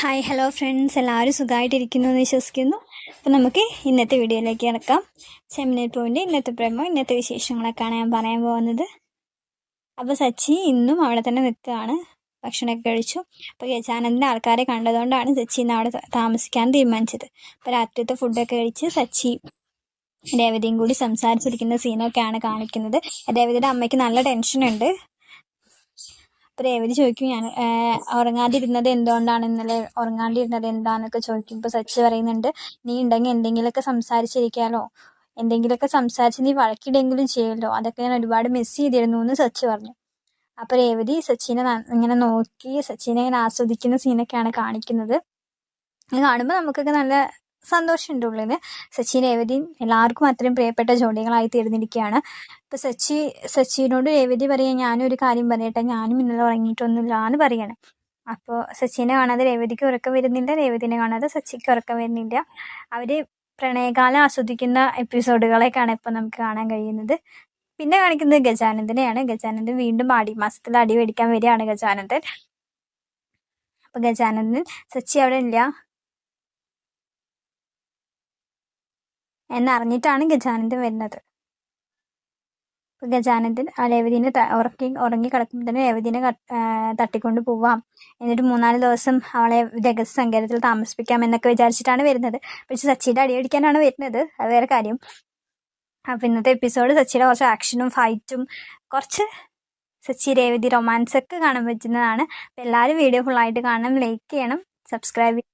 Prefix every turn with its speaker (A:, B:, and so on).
A: Hi hello friends എല്ലാവരും സുഖമായിട്ടിരിക്കുന്നു എന്ന് വിശ്വസിക്കുന്നു. അപ്പോൾ നമുക്ക് ഇന്നത്തെ വീഡിയോയിലേക്ക് ഇറക്കാം സെമിനേറ്റ് പോയിന്റ് ഇന്നത്തെ പ്രമോ ഇന്നത്തെ വിശേഷങ്ങളൊക്കെയാണ് ഞാൻ പറയാൻ പോകുന്നത്. അപ്പോൾ സച്ചി ഇന്നും അവിടെ തന്നെ നിൽക്കുകയാണ്. ഭക്ഷണമൊക്കെ കഴിച്ചു. അപ്പോൾ ഗജാനന്ദിന്റെ ആൾക്കാരെ കണ്ടതുകൊണ്ടാണ് സച്ചി ഇന്ന് അവിടെ താമസിക്കാൻ തീരുമാനിച്ചത്. അപ്പോൾ രാത്രിയത്തെ ഫുഡൊക്കെ കഴിച്ച് സച്ചി രേവതിയും കൂടി സംസാരിച്ചിരിക്കുന്ന സീനൊക്കെയാണ് കാണിക്കുന്നത്. രേവതിയുടെ അമ്മയ്ക്ക് നല്ല ടെൻഷനുണ്ട് അപ്പോൾ രേവതി ചോദിക്കും ഞാൻ ഉറങ്ങാതിരുന്നത് എന്തുകൊണ്ടാണ്? ഇന്നലെ ഉറങ്ങാണ്ടിരുന്നത് എന്താണെന്നൊക്കെ ചോദിക്കും. ഇപ്പോൾ സച്ച് പറയുന്നുണ്ട് നീ ഉണ്ടെങ്കിൽ എന്തെങ്കിലുമൊക്കെ സംസാരിച്ചിരിക്കാമല്ലോ എന്തെങ്കിലുമൊക്കെ സംസാരിച്ച് നീ വഴക്കിടെങ്കിലും ചെയ്യല്ലോ. അതൊക്കെ ഞാൻ ഒരുപാട് മിസ് ചെയ്തിരുന്നു എന്ന് സച്ച് പറഞ്ഞു. അപ്പോൾ രേവതി സച്ചിനെ ഇങ്ങനെ നോക്കി സച്ചിനെ ഇങ്ങനെ ആസ്വദിക്കുന്ന സീനൊക്കെയാണ് കാണിക്കുന്നത്. കാണുമ്പോൾ നമുക്കൊക്കെ നല്ല സന്തോഷമുണ്ട് ഉള്ളിൽ സച്ചി രേവതി എല്ലാവർക്കും അത്രയും പ്രിയപ്പെട്ട ജോഡികളായി തീർന്നിരിക്കുകയാണ്. ഇപ്പോൾ സച്ചി സച്ചിനോട് രേവതി പറയാൻ ഒരു കാര്യം പറയട്ടെ ഞാനും ഇന്നലെ ഉറങ്ങിയിട്ടൊന്നുമില്ല എന്ന് പറയണം. അപ്പോൾ സച്ചിനെ കാണാതെ രേവതിക്ക് ഉറക്കം വരുന്നില്ല രേവതിനെ കാണാതെ സച്ചിക്ക് ഉറക്കം വരുന്നില്ല. അവർ പ്രണയകാലം ആസ്വദിക്കുന്ന എപ്പിസോഡുകളൊക്കെയാണ് ഇപ്പോൾ നമുക്ക് കാണാൻ കഴിയുന്നത്. പിന്നെ കാണിക്കുന്നത് ഗജാനന്ദനെയാണ്. ഗജാനന്ദൻ വീണ്ടും ആടി മാസത്തിൽ അടി മേടിക്കാൻ വരികയാണ് ഗജാനന്ദൻ. അപ്പോൾ ഗജാനന്ദൻ സച്ചി അവിടെ ഇല്ല എന്നറിഞ്ഞിട്ടാണ് ഗജാനന്ദൻ വരുന്നത്. ഗജാനന്ദൻ ആ രേവതിനെ ഉറക്കി ഉറങ്ങി കിടക്കുമ്പോൾ തന്നെ രേവതിനെ തട്ടിക്കൊണ്ട് പോവാം. എന്നിട്ട് മൂന്നാൽ ദിവസം അവളെ രഹസ്യ സങ്കേതത്തിൽ താമസിപ്പിക്കാം എന്നൊക്കെ വിചാരിച്ചിട്ടാണ് വരുന്നത്. പക്ഷെ സച്ചിയുടെ അടിയടിക്കാനാണ് വരുന്നത്. അത് വേറെ കാര്യം. അപ്പൊ ഇന്നത്തെ എപ്പിസോഡ് സച്ചിയുടെ കുറച്ച് ആക്ഷനും ഫൈറ്റും കുറച്ച് സച്ചി രേവതി റൊമാൻസ് ഒക്കെ കാണാൻ പറ്റുന്നതാണ്. അപ്പോൾ എല്ലാവരും വീഡിയോ ഫുൾ ആയിട്ട് കാണണം ലൈക്ക് ചെയ്യണം സബ്സ്ക്രൈബ്